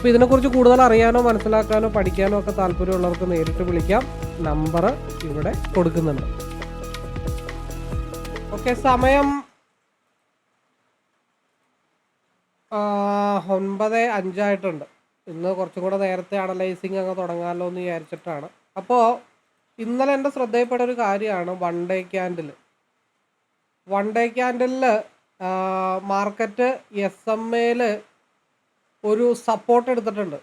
അപ്പോൾ ഇതിനെക്കുറിച്ച് കൂടുതൽ അറിയാനോ മനസ്സിലാക്കാനോ പഠിക്കാനോ ഒക്കെ താല്പര്യമുള്ളവർക്ക് നേരിട്ട് വിളിക്കാം. നമ്പർ ഇവിടെ കൊടുക്കുന്നുണ്ട്. ഓക്കെ സമയം ഒൻപത് അഞ്ചായിട്ടുണ്ട്. ഇന്ന് കുറച്ചും കൂടെ നേരത്തെ അനലൈസിങ് അങ്ങ് തുടങ്ങാമല്ലോ എന്ന് വിചാരിച്ചിട്ടാണ്. അപ്പോൾ ഇന്നലെ എന്റെ ശ്രദ്ധയിൽപ്പെട്ട ഒരു കാര്യമാണ് one day candle one day ക്യാൻഡിലിൽ market S M എയിൽ ഒരു സപ്പോർട്ട് എടുത്തിട്ടുണ്ട്.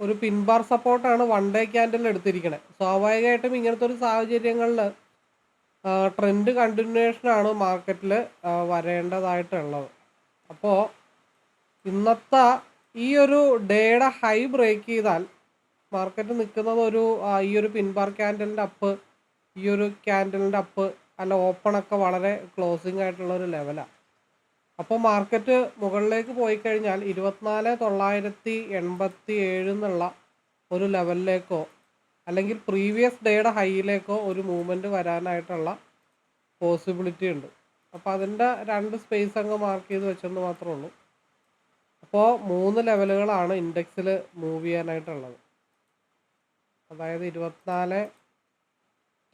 ഒരു പിൻബാർ സപ്പോർട്ടാണ് വൺ ഡേ ക്യാൻഡിൽ എടുത്തിരിക്കുന്നത് സ്വാഭാവികമായിട്ടും ഇങ്ങനത്തെ ഒരു സാഹചര്യങ്ങളിൽ ട്രെൻഡ് കണ്ടിന്യൂഷനാണ് മാർക്കറ്റിൽ വരേണ്ടതായിട്ടുള്ളത്. അപ്പോൾ ഇന്നത്തെ ഈ ഒരു ഡേയുടെ ഹൈ ബ്രേക്ക് ചെയ്താൽ മാർക്കറ്റ് നിൽക്കുന്നത് ഒരു ഈ ഒരു പിൻബാർ ക്യാൻഡലിന്റെ അപ്പ് ഈ ഒരു ക്യാൻഡലിന്റെ അപ്പ് അല്ല ഓപ്പണൊക്കെ വളരെ ക്ലോസിംഗ് ആയിട്ടുള്ള ഒരു ലെവലാണ് അപ്പോൾ മാർക്കറ്റ് മുകളിലേക്ക് പോയി കഴിഞ്ഞാൽ ഇരുപത്തിനാല് തൊള്ളായിരത്തി എൺപത്തി ഏഴ് എന്നുള്ള ഒരു ലെവലിലേക്കോ അല്ലെങ്കിൽ പ്രീവിയസ് ഡേയുടെ ഹൈയിലേക്കോ ഒരു മൂവ്മെന്റ് വരാനായിട്ടുള്ള പോസിബിലിറ്റി ഉണ്ട്. അപ്പോൾ അതിന്റെ രണ്ട് സ്പേസ് അങ്ങ് മാർക്ക് ചെയ്ത് വെച്ചെന്ന് മാത്രമേ ഉള്ളൂ. അപ്പോൾ മൂന്ന് ലെവലുകളാണ് ഇൻഡെക്സിൽ മൂവ് ചെയ്യാനായിട്ടുള്ളത്. അതായത് ഇരുപത്തിനാല്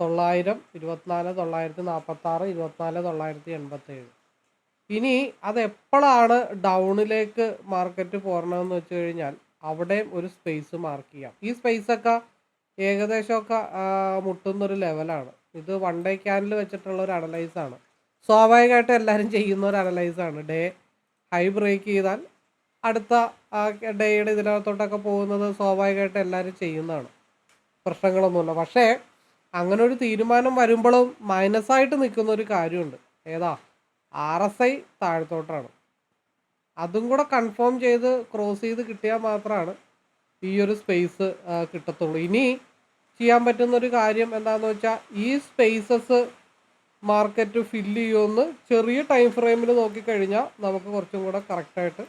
തൊള്ളായിരം ഇരുപത്തിനാല് തൊള്ളായിരത്തി നാൽപ്പത്താറ് ഇരുപത്തിനാല് തൊള്ളായിരത്തി എൺപത്തേഴ് ഇനി അത് എപ്പോഴാണ് ഡൗണിലേക്ക് മാർക്കറ്റ് പോരണമെന്ന് വെച്ച് കഴിഞ്ഞാൽ അവിടെയും ഒരു സ്പേസ് മാർക്ക് ചെയ്യാം. ഈ സ്പേസൊക്കെ ഏകദേശമൊക്കെ മുട്ടുന്ന മുട്ടുന്നൊരു ലെവലാണ് ഇത് വൺ ഡേ ക്യാനിൽ വെച്ചിട്ടുള്ള ഒരു അനലൈസ് ആണ്. സ്വാഭാവികമായിട്ട് എല്ലാവരും ചെയ്യുന്ന ഒരു അനലൈസ് ആണ്. ഡേ ഹൈ ബ്രേക്ക് ചെയ്താൽ അടുത്ത ഡേയുടെ ഇതിനകത്തോട്ടൊക്കെ പോകുന്നത് സ്വാഭാവികമായിട്ട് എല്ലാവരും ചെയ്യുന്നതാണ്. പ്രശ്നങ്ങളൊന്നുമില്ല. പക്ഷേ അങ്ങനെ ഒരു തീരുമാനം വരുമ്പോഴും മൈനസായിട്ട് നിൽക്കുന്ന ഒരു കാര്യമുണ്ട്. ഏതാ? ആർ എസ് ഐ താഴത്തോട്ടാണ്. അതും കൂടെ കൺഫേം ചെയ്ത് ക്രോസ് ചെയ്ത് കിട്ടിയാൽ മാത്രമാണ് ഈ ഒരു സ്പേസ് കിട്ടത്തുള്ളൂ. ഇനി ചെയ്യാൻ പറ്റുന്നൊരു കാര്യം എന്താണെന്ന് വെച്ചാൽ ഈ സ്പേസസ് മാർക്കറ്റ് ഫില്ല് ചെയ്യുമെന്ന് ചെറിയ ടൈം ഫ്രെയിമിൽ നോക്കിക്കഴിഞ്ഞാൽ നമുക്ക് കുറച്ചും കൂടെ കറക്റ്റായിട്ട്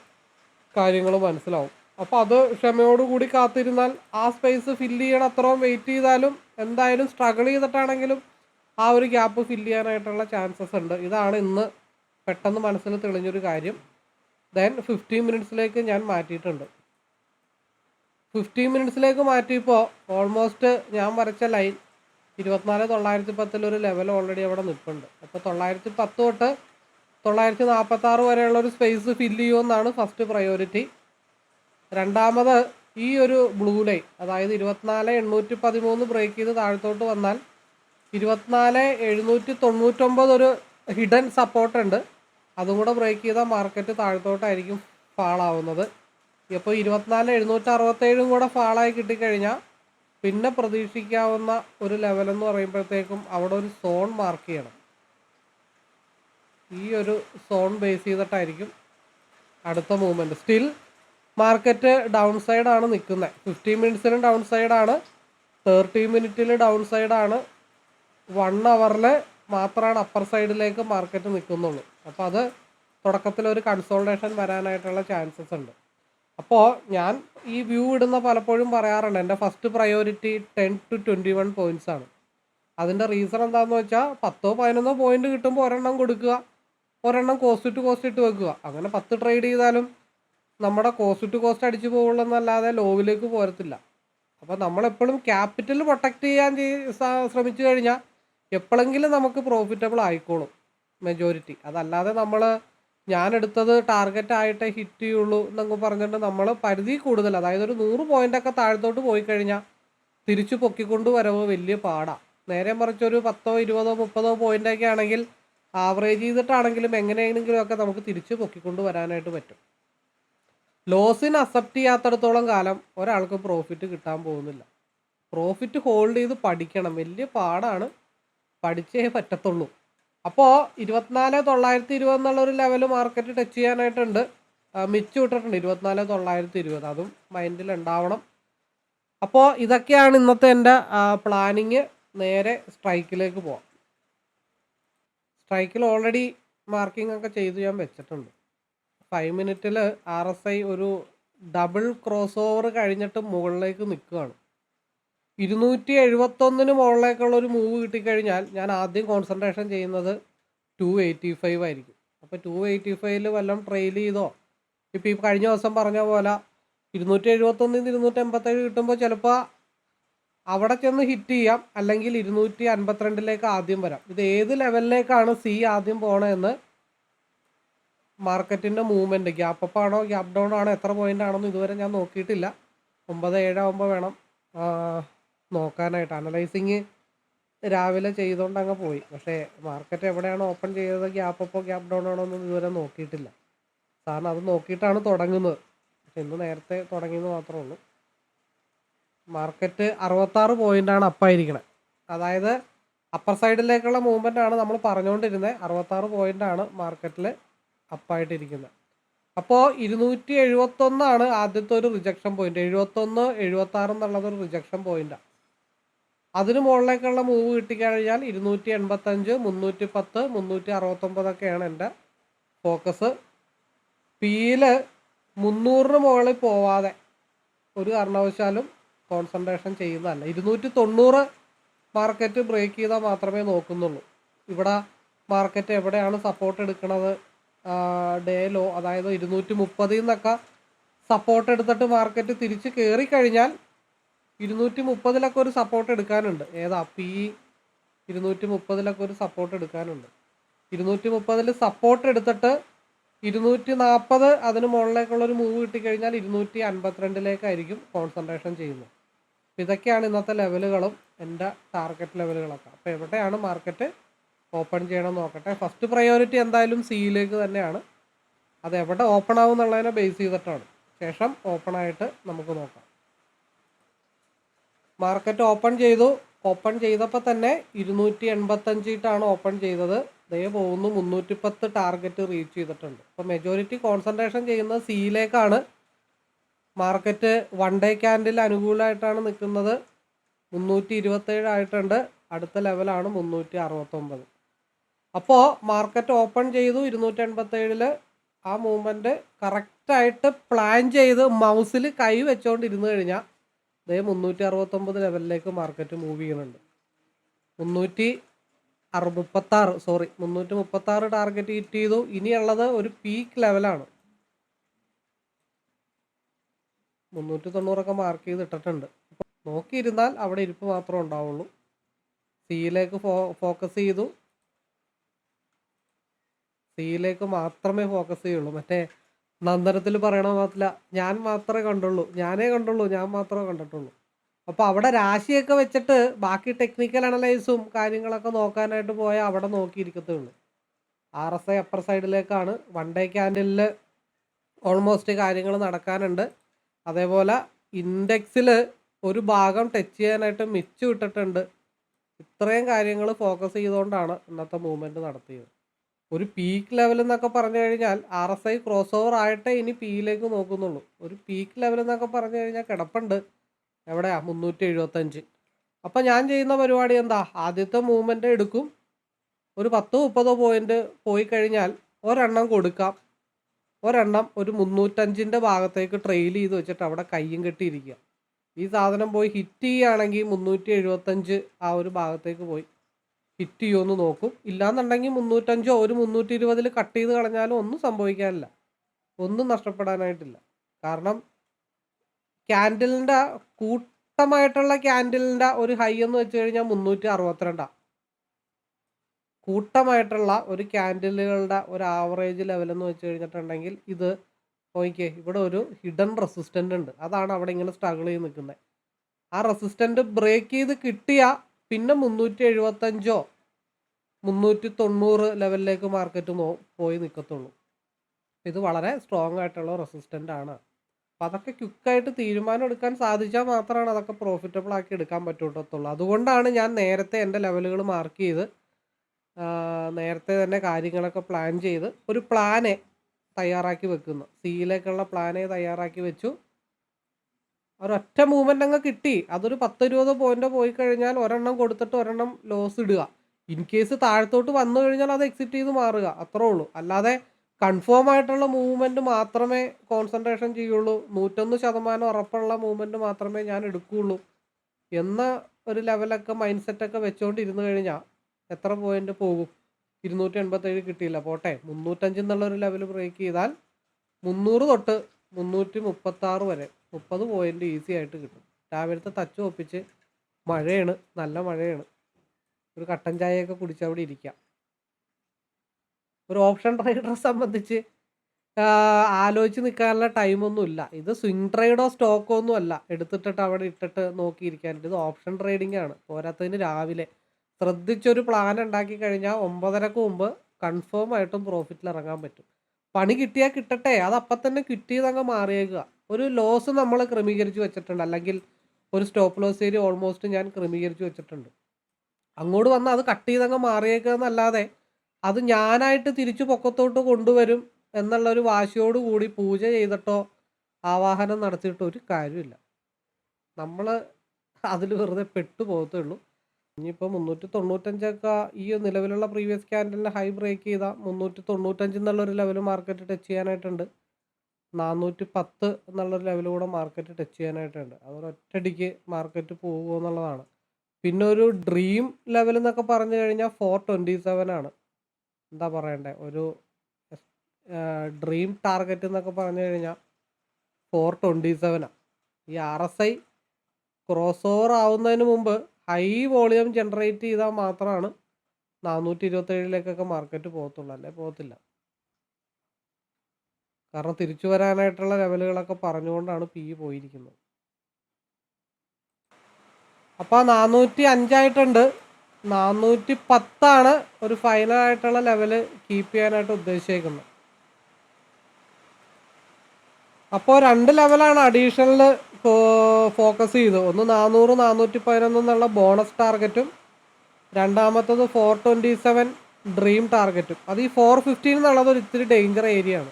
കാര്യങ്ങൾ മനസ്സിലാവും. അപ്പോൾ അത് ക്ഷമയോടുകൂടി കാത്തിരുന്നാൽ ആ സ്പേസ് ഫില്ല് ചെയ്യണം അത്രയും വെയിറ്റ് ചെയ്താലും എന്തായാലും സ്ട്രഗിൾ ചെയ്തിട്ടാണെങ്കിലും ആ ഒരു ഗ്യാപ്പ് ഫില്ല് ചെയ്യാനായിട്ടുള്ള ചാൻസസ് ഉണ്ട്. ഇതാണ് ഇന്ന് പെട്ടെന്ന് മനസ്സിൽ തെളിഞ്ഞൊരു കാര്യം. ദെൻ ഫിഫ്റ്റീൻ മിനിറ്റ്സിലേക്ക് ഞാൻ മാറ്റിയിട്ടുണ്ട്. ഫിഫ്റ്റീൻ മിനിറ്റ്സിലേക്ക് മാറ്റിയപ്പോൾ ഓൾമോസ്റ്റ് ഞാൻ വരച്ച ലൈൻ ഇരുപത്തിനാല് തൊള്ളായിരത്തി പത്തിലൊരു ലെവൽ ഓൾറെഡി അവിടെ നിൽപ്പുണ്ട്. അപ്പോൾ തൊള്ളായിരത്തി പത്ത് തൊട്ട് തൊള്ളായിരത്തി നാൽപ്പത്താറ് വരെയുള്ള ഒരു സ്പേസ് ഫില്ല് ചെയ്യുമെന്നാണ് ഫസ്റ്റ് പ്രയോറിറ്റി രണ്ടാമത് ഈ ഒരു ബ്ലൂ ലൈൻ അതായത് ഇരുപത്തിനാല് എണ്ണൂറ്റി പതിമൂന്ന് ബ്രേക്ക് ചെയ്ത് താഴത്തോട്ട് വന്നാൽ ഇരുപത്തിനാല് എഴുന്നൂറ്റി തൊണ്ണൂറ്റൊമ്പത് ഒരു ഹിഡൻ സപ്പോർട്ട് ഉണ്ട് അതും കൂടെ ബ്രേക്ക് ചെയ്താൽ മാർക്കറ്റ് താഴത്തോട്ടായിരിക്കും ഫാളാവുന്നത് ഇപ്പോൾ ഇരുപത്തിനാല് എഴുന്നൂറ്റി അറുപത്തേഴും കൂടെ ഫാളായി കിട്ടിക്കഴിഞ്ഞാൽ പിന്നെ പ്രതീക്ഷിക്കാവുന്ന ഒരു ലെവൽ എന്ന് പറയുമ്പോഴത്തേക്കും അവിടെ ഒരു സോൺ മാർക്ക് ചെയ്യണം. ഈ ഒരു സോൺ ബേസ് ചെയ്തിട്ടായിരിക്കും അടുത്ത മൂവ്മെന്റ് സ്റ്റിൽ മാർക്കറ്റ് ഡൗൺ സൈഡാണ് നിൽക്കുന്നത്. ഫിഫ്റ്റീൻ മിനിറ്റ്സിലും ഡൗൺ സൈഡാണ് തേർട്ടി മിനിറ്റിൽ ഡൗൺ സൈഡാണ് വൺ അവറിൽ മാത്രമാണ് അപ്പർ സൈഡിലേക്ക് മാർക്കറ്റ് നിൽക്കുന്നുള്ളൂ. അപ്പോൾ അത് തുടക്കത്തിൽ ഒരു കൺസോൾട്ടേഷൻ വരാനായിട്ടുള്ള ചാൻസസ് ഉണ്ട്. അപ്പോൾ ഞാൻ ഈ വ്യൂ ഇടുന്ന പലപ്പോഴും പറയാറുണ്ട് എന്റെ first priority ten to twenty one points ആണ്. അതിന്റെ റീസൺ എന്താണെന്ന് വെച്ചാൽ പത്തോ പതിനൊന്നോ പോയിന്റ് കിട്ടുമ്പോൾ ഒരെണ്ണം കൊടുക്കുക ഒരെണ്ണം കോസ്റ്റ് ടു കോസ്റ്റ് ഇട്ട് വെക്കുക. അങ്ങനെ പത്ത് ട്രേഡ് ചെയ്താലും നമ്മുടെ കോസ്റ്റ് ടു കോസ്റ്റ് അടിച്ചു പോകുള്ളൂ ലോവിലേക്ക് പോരത്തില്ല. അപ്പോൾ നമ്മളെപ്പോഴും ക്യാപിറ്റൽ പ്രൊട്ടക്റ്റ് ചെയ്യാൻ ചെയ്- ശ്രമിച്ചു കഴിഞ്ഞാൽ എപ്പോഴെങ്കിലും നമുക്ക് പ്രോഫിറ്റബിൾ ആയിക്കോളും. മെജോറിറ്റി അതല്ലാതെ നമ്മൾ ഞാൻ എടുത്തത് ടാർഗറ്റ് ആയിട്ടേ ഹിറ്റ് ചെയ്യുള്ളൂ എന്നൊക്കെ പറഞ്ഞിട്ട് നമ്മൾ പരിധി കൂടുതൽ അതായത് ഒരു നൂറ് പോയിന്റ് ഒക്കെ താഴത്തോട്ട് പോയി കഴിഞ്ഞാൽ തിരിച്ചു പൊക്കിക്കൊണ്ട് വരവ് വലിയ പാടാണ് നേരെ മറിച്ച് ഒരു പത്തോ ഇരുപതോ മുപ്പതോ പോയിന്റൊക്കെ ആണെങ്കിൽ ആവറേജ് ചെയ്തിട്ടാണെങ്കിലും എങ്ങനെയെങ്കിലും ഒക്കെ നമുക്ക് തിരിച്ചു പൊക്കിക്കൊണ്ട് വരാനായിട്ട് പറ്റും. ലോസിന് അക്സെപ്റ്റ് ചെയ്യാത്തടത്തോളം കാലം ഒരാൾക്ക് പ്രോഫിറ്റ് കിട്ടാൻ പോകുന്നില്ല. പ്രോഫിറ്റ് ഹോൾഡ് ചെയ്ത് പഠിക്കണം. വലിയ പാടാണ്. പഠിച്ചേ പറ്റത്തുള്ളൂ. അപ്പോൾ ഇരുപത്തിനാല് തൊള്ളായിരത്തി ഇരുപത് എന്നുള്ളൊരു ലെവൽ മാർക്കറ്റ് ടച്ച് ചെയ്യാനായിട്ടുണ്ട്. മിച്ച് വിട്ടിട്ടുണ്ട്. ഇരുപത്തിനാല് തൊള്ളായിരത്തി ഇരുപത് അതും മൈൻഡിൽ ഉണ്ടാവണം. അപ്പോൾ ഇതൊക്കെയാണ് ഇന്നത്തെ എന്റെ പ്ലാനിങ് നേരെ സ്ട്രൈക്കിലേക്ക് പോവാം. സ്ട്രൈക്കിൽ ഓൾറെഡി മാർക്കിംഗ് ഒക്കെ ചെയ്തു ഞാൻ വെച്ചിട്ടുണ്ട്. ഫൈവ് മിനിറ്റിൽ ആർ എസ് ഐ ഒരു ഡബിൾ ക്രോസ് ഓവർ കഴിഞ്ഞിട്ട് മുകളിലേക്ക് നിൽക്കുകയാണ്. ഇരുന്നൂറ്റി എഴുപത്തൊന്നിന് മുകളിലേക്കുള്ള ഒരു മൂവ് കിട്ടിക്കഴിഞ്ഞാൽ ഞാൻ ആദ്യം കോൺസെൻട്രേഷൻ ചെയ്യുന്നത് ടു എയ്റ്റി ഫൈവ് ആയിരിക്കും. അപ്പോൾ ടു എയ്റ്റി ഫൈവിൽ വല്ലതും ട്രെയിൽ ചെയ്തോ? ഇപ്പോൾ ഈ കഴിഞ്ഞ ദിവസം പറഞ്ഞ പോലെ ഇരുന്നൂറ്റി എഴുപത്തൊന്നിൽ നിന്ന് ഇരുന്നൂറ്റി എൺപത്തേഴ് കിട്ടുമ്പോൾ ചിലപ്പോൾ അവിടെ ചെന്ന് ഹിറ്റ് ചെയ്യാം. അല്ലെങ്കിൽ ഇരുന്നൂറ്റി അൻപത്തിരണ്ടിലേക്ക് ആദ്യം വരാം. ഇത് ഏത് ലെവലിലേക്കാണ് സി ആദ്യം പോകണമെന്ന് മാർക്കറ്റിന്റെ മൂവ്മെന്റ് ഗ്യാപ്പ് അപ്പ് ആണോ ഗ്യാപ്പ് ഡൗൺ ആണോ എത്ര പോയിന്റ് ആണെന്ന് ഇതുവരെ ഞാൻ നോക്കിയിട്ടില്ല. ഒമ്പത് ഏഴാകുമ്പോൾ വേണം. നോക്കാനായിട്ട് അനലൈസിങ് രാവിലെ ചെയ്തുകൊണ്ട് അങ്ങ് പോയി. പക്ഷേ മാർക്കറ്റ് എവിടെയാണ് ഓപ്പൺ ചെയ്തത്? ഗ്യാപ്പ് അപ്പോ ഗ്യാപ്പ് ഡൗൺ ആണോ എന്നൊന്നും ഇതുവരെ നോക്കിയിട്ടില്ല. കാരണം അത് നോക്കിയിട്ടാണ് തുടങ്ങുന്നത്. പക്ഷെ ഇന്ന് നേരത്തെ തുടങ്ങിയെന്ന് മാത്രമേ ഉള്ളൂ. മാർക്കറ്റ് അറുപത്താറ് പോയിന്റാണ് അപ്പായിരിക്കണത് അതായത് അപ്പർ സൈഡിലേക്കുള്ള മൂവ്മെന്റ് ആണ് നമ്മൾ പറഞ്ഞുകൊണ്ടിരുന്നത് അറുപത്താറ് പോയിന്റാണ് മാർക്കറ്റിൽ അപ്പായിട്ടിരിക്കുന്നത് അപ്പോൾ ഇരുന്നൂറ്റി എഴുപത്തൊന്നാണ് ആദ്യത്തെ ഒരു റിജക്ഷൻ പോയിന്റ് എഴുപത്തൊന്ന് എഴുപത്താറ് എന്നുള്ളത് ഒരു റിജക്ഷൻ പോയിന്റാണ് അതിന് മുകളിലേക്കുള്ള മൂവ് കിട്ടിക്കഴിഞ്ഞാൽ ഇരുന്നൂറ്റി എൺപത്തഞ്ച് മുന്നൂറ്റി പത്ത് മുന്നൂറ്റി അറുപത്തൊമ്പതൊക്കെയാണ് എന്റെ ഫോക്കസ് പിയിൽ മുന്നൂറിന് മുകളിൽ പോവാതെ ഒരു കാരണവശാലും കോൺസെൻട്രേഷൻ ചെയ്യുന്നതല്ല. ഇരുന്നൂറ്റി തൊണ്ണൂറ് മാർക്കറ്റ് ബ്രേക്ക് ചെയ്താൽ മാത്രമേ നോക്കുന്നുള്ളൂ. ഇവിടെ മാർക്കറ്റ് എവിടെയാണ് സപ്പോർട്ട് എടുക്കുന്നത് ഡേ ലോ അതായത് ഇരുന്നൂറ്റി മുപ്പതിൽ നിന്നൊക്കെ സപ്പോർട്ട് എടുത്തിട്ട് മാർക്കറ്റ് തിരിച്ച് കയറി കഴിഞ്ഞാൽ ഇരുന്നൂറ്റി മുപ്പതിലൊക്കെ ഒരു സപ്പോർട്ട് എടുക്കാനുണ്ട്. ഏതാ? പി ഇരുന്നൂറ്റി മുപ്പതിലൊക്കെ ഒരു സപ്പോർട്ട് എടുക്കാനുണ്ട്. ഇരുന്നൂറ്റി മുപ്പതിൽ സപ്പോർട്ട് എടുത്തിട്ട് ഇരുന്നൂറ്റി നാൽപ്പത് അതിന് മുകളിലേക്കുള്ള ഒരു മൂവ് കിട്ടിക്കഴിഞ്ഞാൽ ഇരുന്നൂറ്റി അൻപത്തിരണ്ടിലേക്കായിരിക്കും കോൺസെൻട്രേഷൻ ചെയ്യുന്നത് ഇതൊക്കെയാണ് ഇന്നത്തെ ലെവലുകളും എന്റെ ടാർഗറ്റ് ലെവലുകളൊക്കെ അപ്പോൾ എവിടെയാണ് മാർക്കറ്റ് ഓപ്പൺ ചെയ്യണം നോക്കട്ടെ. ഫസ്റ്റ് പ്രയോറിറ്റി എന്തായാലും സിയിലേക്ക് തന്നെയാണ്. അത് എവിടെ ഓപ്പൺ ആവും എന്നുള്ളതിനെ ബേസ് ചെയ്തിട്ടാണ്. ശേഷം ഓപ്പൺ ആയിട്ട് നമുക്ക് നോക്കാം. മാർക്കറ്റ് ഓപ്പൺ ചെയ്തു. ഓപ്പൺ ചെയ്തപ്പോൾ തന്നെ ഇരുന്നൂറ്റി എൺപത്തഞ്ചിട്ടാണ് ഓപ്പൺ ചെയ്തത്. ദേ പോകുന്നു. മുന്നൂറ്റി പത്ത് ടാർഗറ്റ് റീച്ച് ചെയ്തിട്ടുണ്ട്. അപ്പോൾ മെജോറിറ്റി കോൺസെൻട്രേഷൻ ചെയ്യുന്നത് സിയിലേക്കാണ് മാർക്കറ്റ് വൺ ഡേ ക്യാൻഡിൽ അനുകൂലമായിട്ടാണ് നിൽക്കുന്നത്. മുന്നൂറ്റി ഇരുപത്തേഴ് ആയിട്ടുണ്ട്. അടുത്ത ലെവലാണ് മുന്നൂറ്റി അറുപത്തൊമ്പത് അപ്പോൾ മാർക്കറ്റ് ഓപ്പൺ ചെയ്തു ഇരുന്നൂറ്റി എൺപത്തേഴിൽ ആ മൂവ്മെന്റ് കറക്റ്റായിട്ട് പ്ലാൻ ചെയ്ത് മൗസിൽ കൈ വെച്ചുകൊണ്ട് ഇരുന്ന് കഴിഞ്ഞാൽ ദേ മുന്നൂറ്റി അറുപത്തൊമ്പത് ലെവലിലേക്ക് മാർക്കറ്റ് മൂവ് ചെയ്യുന്നുണ്ട്. മുന്നൂറ്റി അറു മുപ്പത്താറ് സോറി മുന്നൂറ്റി മുപ്പത്താറ് ടാർഗറ്റ് ഹിറ്റ് ചെയ്തു. ഇനിയുള്ളത് ഒരു പീക്ക് ലെവലാണ് മുന്നൂറ്റി തൊണ്ണൂറൊക്കെ മാർക്ക് ചെയ്ത് ഇട്ടിട്ടുണ്ട് നോക്കിയിരുന്നാൽ അവിടെ ഇരിപ്പ് മാത്രമേ ഉണ്ടാവുള്ളൂ. സിയിലേക്ക് ഫോക്കസ് ചെയ്തു. സിയിലേക്ക് മാത്രമേ ഫോക്കസ് ചെയ്യുള്ളൂ. മറ്റേ നന്ദനത്തിൽ പറയണ മാത്രമല്ല ഞാൻ മാത്രമേ കണ്ടുള്ളൂ ഞാനേ കണ്ടുള്ളൂ ഞാൻ മാത്രമേ കണ്ടിട്ടുള്ളൂ. അപ്പോൾ അവിടെ രാശിയൊക്കെ വെച്ചിട്ട് ബാക്കി ടെക്നിക്കൽ അനലൈസും കാര്യങ്ങളൊക്കെ നോക്കാനായിട്ട് പോയാൽ അവിടെ നോക്കിയിരിക്കത്തേ ഉള്ളൂ ആർ എസ് ഐ അപ്പർ സൈഡിലേക്കാണ് വൺ ഡേ ക്യാൻഡിലിൽ ഓൾമോസ്റ്റ് കാര്യങ്ങൾ നടക്കാനുണ്ട്. അതേപോലെ ഇൻഡെക്സിൽ ഒരു ഭാഗം ടച്ച് ചെയ്യാനായിട്ട് മിച്ചു വിട്ടിട്ടുണ്ട് ഇത്രയും കാര്യങ്ങൾ ഫോക്കസ് ചെയ്തുകൊണ്ടാണ് ഇന്നത്തെ മൂവ്മെന്റ് നടത്തിയത്. ഒരു പീക്ക് ലെവൽ എന്നൊക്കെ പറഞ്ഞു കഴിഞ്ഞാൽ R S I cross over ആയിട്ടേ ഇനി പിയിലേക്ക് നോക്കുന്നുള്ളൂ. ഒരു പീക്ക് ലെവൽ എന്നൊക്കെ പറഞ്ഞു കഴിഞ്ഞാൽ കിടപ്പുണ്ട്. എവിടെയാ മുന്നൂറ്റി എഴുപത്തഞ്ച് അപ്പം ഞാൻ ചെയ്യുന്ന പരിപാടി എന്താ? ആദ്യത്തെ മൂവ്മെന്റ് എടുക്കും. ഒരു പത്തോ മുപ്പതോ പോയിന്റ് പോയി കഴിഞ്ഞാൽ ഒരെണ്ണം കൊടുക്കാം. ഒരെണ്ണം ഒരു മുന്നൂറ്റഞ്ചിന്റെ ഭാഗത്തേക്ക് ട്രെയിൽ ചെയ്ത് വെച്ചിട്ട് അവിടെ കയ്യും കെട്ടിയിരിക്കുക. ഈ സാധനം പോയി ഹിറ്റ് ചെയ്യുകയാണെങ്കിൽ മുന്നൂറ്റി എഴുപത്തഞ്ച് ആ ഒരു ഭാഗത്തേക്ക് പോയി. ഹിറ്റ് ചെയ്യുമെന്ന് നോക്കും. ഇല്ലാന്നുണ്ടെങ്കിൽ മുന്നൂറ്റഞ്ചോ ഒരു മുന്നൂറ്റി ഇരുപതിൽ കട്ട് ചെയ്ത് കളഞ്ഞാലും ഒന്നും സംഭവിക്കാനില്ല. ഒന്നും നഷ്ടപ്പെടാനായിട്ടില്ല. കാരണം ക്യാൻഡിലിന്റെ കൂട്ടമായിട്ടുള്ള ക്യാൻഡിലിന്റെ ഒരു ഹൈ എന്ന് വെച്ച് കഴിഞ്ഞാൽ മുന്നൂറ്റി അറുപത്തിരണ്ടാണ് കൂട്ടമായിട്ടുള്ള ഒരു ക്യാൻഡിലുകളുടെ ഒരു ആവറേജ് ലെവൽ എന്ന് വെച്ച് കഴിഞ്ഞിട്ടുണ്ടെങ്കിൽ ഇത് നോക്കിയേ ഇവിടെ ഒരു ഹിഡൻ റെസിസ്റ്റന്റ് ഉണ്ട്. അതാണ് അവിടെ ഇങ്ങനെ സ്ട്രഗിൾ ചെയ്ത് നിൽക്കുന്നത്. ആ റെസിസ്റ്റന്റ് ബ്രേക്ക് ചെയ്ത് കിട്ടിയ പിന്നെ മുന്നൂറ്റി എഴുപത്തഞ്ചോ മുന്നൂറ്റി തൊണ്ണൂറ് ലെവലിലേക്ക് മാർക്കറ്റ് പോയി നിൽക്കത്തുള്ളൂ ഇത് വളരെ സ്ട്രോങ് ആയിട്ടുള്ള റെസിസ്റ്റന്റ് ആണ്. അപ്പം അതൊക്കെ ക്വിക്കായിട്ട് തീരുമാനം എടുക്കാൻ സാധിച്ചാൽ മാത്രമാണ് അതൊക്കെ പ്രോഫിറ്റബിൾ ആക്കി എടുക്കാൻ പറ്റത്തുള്ളൂ അതുകൊണ്ടാണ് ഞാൻ നേരത്തെ എന്റെ ലെവലുകൾ മാർക്ക് ചെയ്ത് നേരത്തെ തന്നെ കാര്യങ്ങളൊക്കെ പ്ലാൻ ചെയ്ത് ഒരു പ്ലാനെ തയ്യാറാക്കി വെക്കുന്നു. സിയിലേക്കുള്ള പ്ലാനെ തയ്യാറാക്കി വെച്ചു. ഒരൊറ്റ മൂവ്മെന്റ് അങ്ങ് കിട്ടി. അതൊരു പത്ത് ഇരുപത് പോയിന്റ് പോയി കഴിഞ്ഞാൽ ഒരെണ്ണം കൊടുത്തിട്ട് ഒരെണ്ണം ലോസ് ഇടുക. ഇൻ കേസ് താഴത്തോട്ട് വന്നു കഴിഞ്ഞാൽ അത് എക്സിറ്റ് ചെയ്ത് മാറുക. അത്രേ ഉള്ളൂ. അല്ലാതെ കൺഫേം ആയിട്ടുള്ള മൂവ്മെന്റ് മാത്രമേ കോൺസെൻട്രേഷൻ ചെയ്യുള്ളൂ. നൂറ്റൊന്ന് ശതമാനം ഉറപ്പുള്ള മൂവ്മെന്റ് മാത്രമേ ഞാൻ എടുക്കുകയുള്ളൂ. എന്ന ഒരു ലെവലൊക്കെ മൈൻഡ് സെറ്റൊക്കെ വെച്ചുകൊണ്ട് ഇരുന്ന് കഴിഞ്ഞാൽ എത്ര പോയിന്റ് പോകും? ഇരുന്നൂറ്റി എൺപത്തേഴ് കിട്ടിയില്ല. പോട്ടെ. മുന്നൂറ്റഞ്ച് എന്നുള്ള ഒരു ലെവൽ ബ്രേക്ക് ചെയ്താൽ മുന്നൂറ് തൊട്ട് മുന്നൂറ്റി മുപ്പത്താറ് വരെ. മുപ്പത് പോയിന്റ് ഈസി ആയിട്ട് കിട്ടും. രാവിലത്തെ തച്ചു ഒപ്പിച്ച് മഴയാണ് നല്ല മഴയാണ്. ഒരു കട്ടൻ ചായയൊക്കെ കുടിച്ച് അവിടെ ഇരിക്കാം. ഒരു ഓപ്ഷൻ ട്രേഡറെ സംബന്ധിച്ച് ആലോചിച്ച് നിൽക്കാനുള്ള ടൈമൊന്നും ഇല്ല. ഇത് സ്വിംഗ് ട്രേഡോ സ്റ്റോക്കോ ഒന്നും അല്ല. എടുത്തിട്ടിട്ട് അവിടെ ഇട്ടിട്ട് നോക്കിയിരിക്കാനുണ്ട് ഇത് ഓപ്ഷൻ ട്രേഡിംഗ് ആണ്. പോരാത്തതിന് രാവിലെ ശ്രദ്ധിച്ചൊരു പ്ലാൻ ഉണ്ടാക്കി കഴിഞ്ഞാൽ ഒമ്പതരക്ക് മുമ്പ് കൺഫേം ആയിട്ടും പ്രോഫിറ്റിൽ ഇറങ്ങാൻ പറ്റും. പണി കിട്ടിയാൽ കിട്ടട്ടെ. അത് അപ്പം തന്നെ അങ്ങ് മാറിയേക്കുക. ഒരു ലോസ് നമ്മൾ ക്രമീകരിച്ച് വെച്ചിട്ടുണ്ട്. അല്ലെങ്കിൽ ഒരു സ്റ്റോപ്പ് ലോസ് ഏരിയ ഓൾമോസ്റ്റ് ഞാൻ ക്രമീകരിച്ച് വെച്ചിട്ടുണ്ട്. അങ്ങോട്ട് വന്ന് അത് കട്ട് ചെയ്തങ്ങ് മാറിയേക്കുക എന്നല്ലാതെ അത് ഞാനായിട്ട് തിരിച്ചു പൊക്കത്തോട്ട് കൊണ്ടുവരും എന്നുള്ള ഒരു വാശിയോട് കൂടി പൂജ ചെയ്തിട്ടോ ആവാഹനം നടത്തിയിട്ടോ ഒരു കാര്യമില്ല. നമ്മൾ അതിൽ വെറുതെ പെട്ടു പോകത്തേ ഉള്ളൂ. ഇനിയിപ്പോൾ മുന്നൂറ്റി തൊണ്ണൂറ്റഞ്ചൊക്കെ ഈ നിലവിലുള്ള പ്രീവിയസ് ക്യാൻഡലിന്റെ ഹൈ ബ്രേക്ക് ചെയ്താൽ മുന്നൂറ്റി തൊണ്ണൂറ്റഞ്ച് എന്നുള്ളൊരു ലെവൽ മാർക്കറ്റ് ടച്ച് ചെയ്യാനായിട്ടുണ്ട്. നാനൂറ്റി പത്ത് എന്നുള്ളൊരു ലെവൽ കൂടെ മാർക്കറ്റ് ടച്ച് ചെയ്യാനായിട്ടുണ്ട്. അത് ഒറ്റയടിക്ക് മാർക്കറ്റ് പോകുമോ എന്നുള്ളതാണ്. പിന്നെ ഒരു ഡ്രീം ലെവൽ എന്നൊക്കെ പറഞ്ഞു കഴിഞ്ഞാൽ ഫോർ ട്വന്റി സെവൻ ആണ്. എന്താ പറയണ്ടേ? ഒരു ഡ്രീം ടാർഗറ്റ് എന്നൊക്കെ പറഞ്ഞു കഴിഞ്ഞാൽ ഫോർ ട്വന്റി സെവനാണ് ഈ R S I cross over ആവുന്നതിന് മുമ്പ് ഹൈ വോളിയം ജനറേറ്റ് ചെയ്താൽ മാത്രമാണ് നാനൂറ്റി ഇരുപത്തേഴിലേക്കൊക്കെ മാർക്കറ്റ് പോകത്തുള്ളൂ. അല്ലേ? പോകത്തില്ല. കാരണം തിരിച്ചു വരാനായിട്ടുള്ള ലെവലുകളൊക്കെ പറഞ്ഞുകൊണ്ടാണ് പി പോയിരിക്കുന്നത്. അപ്പോൾ നാനൂറ്റി അഞ്ചായിട്ടുണ്ട് നാനൂറ്റി പത്താണ് ഒരു ഫൈനൽ ആയിട്ടുള്ള ലെവൽ കീപ്പ് ചെയ്യാനായിട്ട് ഉദ്ദേശിക്കുന്നത് അപ്പോൾ രണ്ട് ലെവലാണ് അഡീഷണൽ ഫോക്കസ് ചെയ്ത് ഒന്ന് നാനൂറ് നാനൂറ്റി പതിനൊന്ന് എന്നുള്ള ബോണസ് ടാർഗറ്റും രണ്ടാമത്തത് ഫോർ ട്വന്റി സെവൻ ഡ്രീം ടാർഗറ്റും അത് ഈ ഫോർ ഫിഫ്റ്റീൻ എന്നുള്ളത് ഒരു ഇത്തിരി ഡേഞ്ചർ ഏരിയ ആണ്.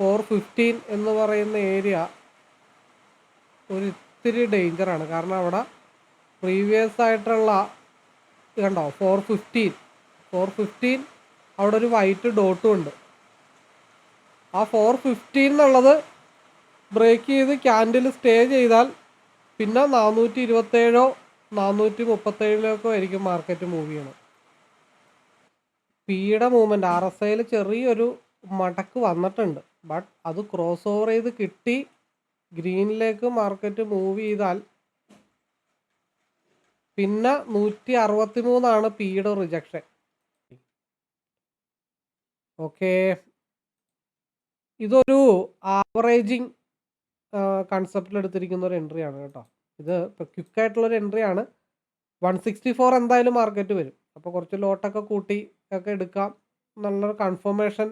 ഫോർ ഫിഫ്റ്റീൻ എന്ന് പറയുന്ന ഏരിയ ഒരു ഇത്തിരി ഡേഞ്ചറാണ് കാരണം അവിടെ പ്രീവിയസ് ആയിട്ടുള്ള കണ്ടോ ഫോർ ഫിഫ്റ്റീൻ. ഫോർ ഫിഫ്റ്റീൻ അവിടെ ഒരു വൈറ്റ് ഡോട്ടും ഉണ്ട്. ആ ഫോർ ഫിഫ്റ്റീൻ എന്നുള്ളത് ബ്രേക്ക് ചെയ്ത് ക്യാൻഡിൽ സ്റ്റേ ചെയ്താൽ പിന്നെ നാനൂറ്റി ഇരുപത്തേഴോ നാനൂറ്റി മുപ്പത്തേഴിലേക്കോ ആയിരിക്കും മാർക്കറ്റ് മൂവ് ചെയ്യണം. പിയുടെ മൂവ്മെന്റ് ആർ എസ് ഐയിൽ ചെറിയൊരു മടക്ക് വന്നിട്ടുണ്ട്. ബട്ട് അത് ക്രോസ് ഓവർ ചെയ്ത് കിട്ടി. ഗ്രീനിലേക്ക് മാർക്കറ്റ് മൂവ് ചെയ്താൽ പിന്നെ നൂറ്റി അറുപത്തി മൂന്നാണ് പിയുടെ റിജക്ഷൻ ഓക്കെ ഇതൊരു ആവറേജിങ് കൺസെപ്റ്റിൽ എടുത്തിരിക്കുന്ന ഒരു എൻട്രി ആണ് കേട്ടോ. ഇത് ക്വിക്കായിട്ടുള്ളൊരു എൻട്രി ആണ്. വൺ സിക്സ്റ്റി ഫോർ എന്തായാലും മാർക്കറ്റ് വരും. അപ്പോൾ കുറച്ച് ലോട്ടൊക്കെ കൂട്ടി ഒക്കെ എടുക്കാം. എന്നുള്ളൊരു കൺഫർമേഷൻ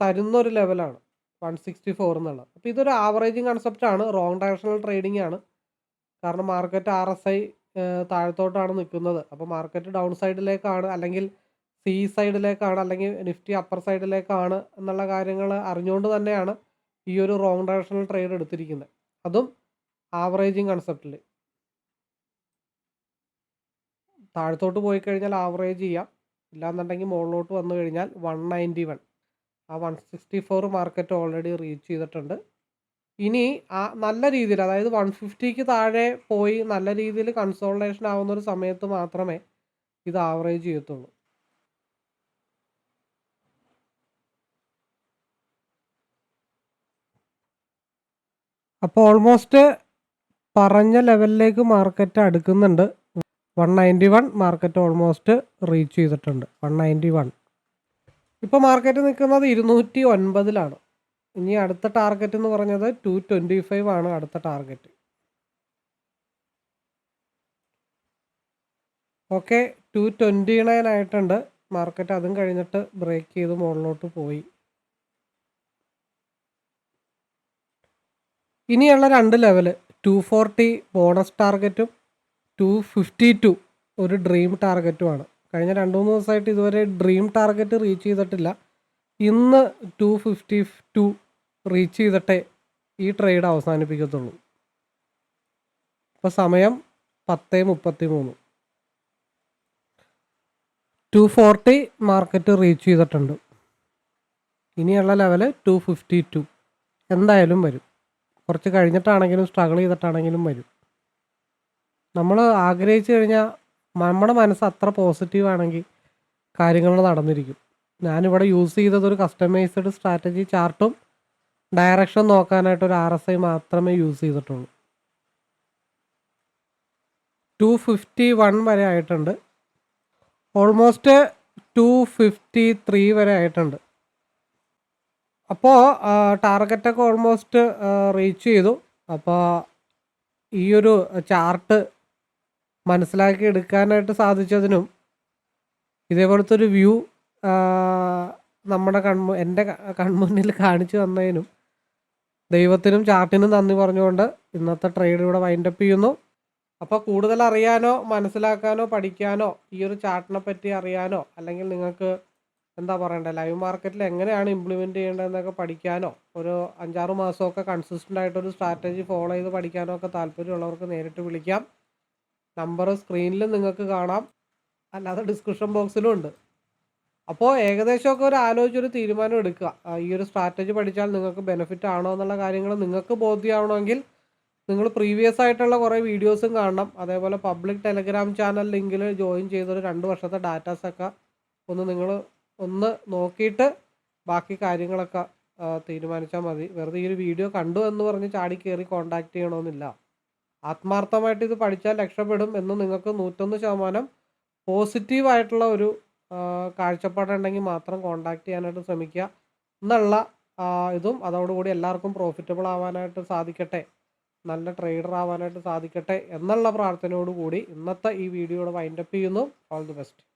തരുന്ന ഒരു ലെവലാണ്. വൺ സിക്സ്റ്റി ഫോർ എന്നുള്ളത് അപ്പോൾ ഇതൊരു ആവറേജിങ് കൺസെപ്റ്റാണ് റോങ് ഡയറക്ഷണൽ ട്രേഡിംഗ് ആണ്. കാരണം മാർക്കറ്റ് ആർ എസ് ഐ താഴത്തോട്ടാണ് നിൽക്കുന്നത്. അപ്പോൾ മാർക്കറ്റ് ഡൗൺ സൈഡിലേക്കാണ് അല്ലെങ്കിൽ സി സൈഡിലേക്കാണ് അല്ലെങ്കിൽ നിഫ്റ്റി അപ്പർ സൈഡിലേക്കാണ് എന്നുള്ള കാര്യങ്ങൾ അറിഞ്ഞുകൊണ്ട് തന്നെയാണ് ഈ ഒരു റോങ് ഡയറക്ഷണൽ ട്രേഡ് എടുത്തിരിക്കുന്നത്. അതും ആവറേജിങ് കൺസെപ്റ്റിൽ താഴത്തോട്ട് പോയി കഴിഞ്ഞാൽ ആവറേജ് ചെയ്യാം. ഇല്ലാന്നുണ്ടെങ്കിൽ മുകളിലോട്ട് വന്നു കഴിഞ്ഞാൽ വൺ നയന്റി വൺ ആ one sixty four market already reach ചെയ്തിട്ടുണ്ട്. ഇനി ആ നല്ല രീതിയിൽ അതായത് വൺ ഫിഫ്റ്റിക്ക് താഴെ പോയി നല്ല രീതിയിൽ കൺസോൾട്ടേഷൻ ആവുന്ന ഒരു സമയത്ത് മാത്രമേ ഇത് ആവറേജ് ചെയ്യത്തുള്ളൂ. അപ്പോൾ ഓൾമോസ്റ്റ് പറഞ്ഞ ലെവലിലേക്ക് market അടുക്കുന്നുണ്ട്. One ninety one market almost reach ചെയ്തിട്ടുണ്ട്. വൺ നയന്റി വൺ ഇപ്പോൾ മാർക്കറ്റ് നിൽക്കുന്നത് ഇരുന്നൂറ്റി ഒൻപതിലാണ് ഇനി അടുത്ത ടാർഗറ്റ് എന്ന് പറഞ്ഞത് ടു ട്വന്റി ഫൈവ് ആണ് അടുത്ത target. Okay two twenty nine ആയിട്ടുണ്ട്. മാർക്കറ്റ് അതും കഴിഞ്ഞിട്ട് ബ്രേക്ക് ചെയ്ത് മുകളിലോട്ട് പോയി. ഇനിയുള്ള രണ്ട് ലെവൽ ടു ഫോർട്ടി ബോണസ് ടാർഗറ്റും ടു ഫിഫ്റ്റി ടു ഒരു ഡ്രീം ടാർഗറ്റുമാണ്. കഴിഞ്ഞ രണ്ട് മൂന്ന് ദിവസമായിട്ട് ഇതുവരെ ഡ്രീം ടാർഗറ്റ് റീച്ച് ചെയ്തിട്ടില്ല. ഇന്ന് ടു ഫിഫ്റ്റി ടു റീച്ച് ചെയ്തിട്ടേ ഈ ട്രേഡ് അവസാനിപ്പിക്കത്തുള്ളൂ. ഇപ്പോൾ സമയം പത്ത് മുപ്പത്തി മൂന്ന് ടു ഫോർട്ടി മാർക്കറ്റ് റീച്ച് ചെയ്തിട്ടുണ്ട്. ഇനിയുള്ള ലെവൽ ടു ഫിഫ്റ്റി ടു എന്തായാലും വരും. കുറച്ച് കഴിഞ്ഞിട്ടാണെങ്കിലും സ്ട്രഗിൾ ചെയ്തിട്ടാണെങ്കിലും വരും. നമ്മൾ ആഗ്രഹിച്ചു കഴിഞ്ഞാൽ നമ്മുടെ മനസ്സ് അത്ര പോസിറ്റീവ് ആണെങ്കിൽ കാര്യങ്ങൾ നടന്നിരിക്കും. ഞാനിവിടെ യൂസ് ചെയ്തത് ഒരു കസ്റ്റമൈസ്ഡ് സ്ട്രാറ്റജി ചാർട്ടും ഡയറക്ഷൻ നോക്കാനായിട്ട് ഒരു ആർ എസ് ഐ മാത്രമേ യൂസ് ചെയ്തിട്ടുള്ളൂ. ടു ഫിഫ്റ്റി വൺ വരെ ആയിട്ടുണ്ട്. ഓൾമോസ്റ്റ് ടു ഫിഫ്റ്റി ത്രീ വരെ ആയിട്ടുണ്ട്. അപ്പോൾ ടാർഗറ്റൊക്കെ ഓൾമോസ്റ്റ് റീച്ച് ചെയ്തു. അപ്പോൾ ഈ ഒരു ചാർട്ട് മനസ്സിലാക്കി എടുക്കാനായിട്ട് സാധിച്ചതിനും ഇതേപോലത്തെ ഒരു വ്യൂ നമ്മുടെ കൺമു എന്റെ കൺമുന്നിൽ കാണിച്ചു തന്നതിനും ദൈവത്തിനും ചാർട്ടിനും നന്ദി പറഞ്ഞുകൊണ്ട് ഇന്നത്തെ ട്രേഡ് ഇവിടെ വൈൻഡപ്പ് ചെയ്യുന്നു. അപ്പോൾ കൂടുതൽ അറിയാനോ മനസ്സിലാക്കാനോ പഠിക്കാനോ ഈ ഒരു ചാർട്ടിനെ പറ്റി അറിയാനോ അല്ലെങ്കിൽ നിങ്ങൾക്ക് എന്താ പറയണ്ടേ ലൈവ് മാർക്കറ്റിൽ എങ്ങനെയാണ് ഇംപ്ലിമെന്റ് ചെയ്യേണ്ടതെന്നൊക്കെ പഠിക്കാനോ ഒരു അഞ്ചാറ് മാസമൊക്കെ കൺസിസ്റ്റന്റ് ആയിട്ടൊരു സ്ട്രാറ്റജി ഫോളോ ചെയ്ത് പഠിക്കാനോ ഒക്കെ താല്പര്യമുള്ളവർക്ക് നേരിട്ട് വിളിക്കാം. നമ്പർ സ്ക്രീനിൽ നിങ്ങൾക്ക് കാണാം. അല്ലാതെ ഡിസ്ക്രിപ്ഷൻ ബോക്സിലും ഉണ്ട്. അപ്പോൾ ഏകദേശമൊക്കെ ഒരു ആലോചിച്ചൊരു തീരുമാനം എടുക്കുക. ഈ ഒരു സ്ട്രാറ്റജി പഠിച്ചാൽ നിങ്ങൾക്ക് ബെനിഫിറ്റ് ആണോ എന്നുള്ള കാര്യങ്ങൾ നിങ്ങൾക്ക് ബോധ്യമാവണമെങ്കിൽ നിങ്ങൾ പ്രീവിയസ് ആയിട്ടുള്ള കുറേ വീഡിയോസും കാണണം. അതേപോലെ പബ്ലിക് ടെലഗ്രാം ചാനൽ ലിങ്കിൽ ജോയിൻ ചെയ്തൊരു രണ്ട് വർഷത്തെ ഡാറ്റാസൊക്കെ ഒന്ന് നിങ്ങൾ ഒന്ന് നോക്കിയിട്ട് ബാക്കി കാര്യങ്ങളൊക്കെ തീരുമാനിച്ചാൽ മതി. വെറുതെ ഈ ഒരു വീഡിയോ കണ്ടു എന്ന് പറഞ്ഞ് ചാടി കയറി കോണ്ടാക്ട് ചെയ്യണമെന്നില്ല ആത്മാർത്ഥമായിട്ട് ഇത് പഠിച്ചാൽ രക്ഷപ്പെടും എന്ന് നിങ്ങൾക്ക് നൂറ്റൊന്ന് ശതമാനം പോസിറ്റീവായിട്ടുള്ള ഒരു കാഴ്ചപ്പാടുണ്ടെങ്കിൽ മാത്രം കോണ്ടാക്ട് ചെയ്യാനായിട്ട് ശ്രമിക്കുക. എന്നുള്ള ഇതും അതോടുകൂടി എല്ലാവർക്കും പ്രോഫിറ്റബിൾ ആവാനായിട്ട് സാധിക്കട്ടെ. നല്ല ട്രേഡർ ആവാനായിട്ട് സാധിക്കട്ടെ എന്നുള്ള പ്രാർത്ഥനയോടുകൂടി ഇന്നത്തെ ഈ വീഡിയോയുടെ വൈൻഡപ്പ് ചെയ്യുന്നു. All the best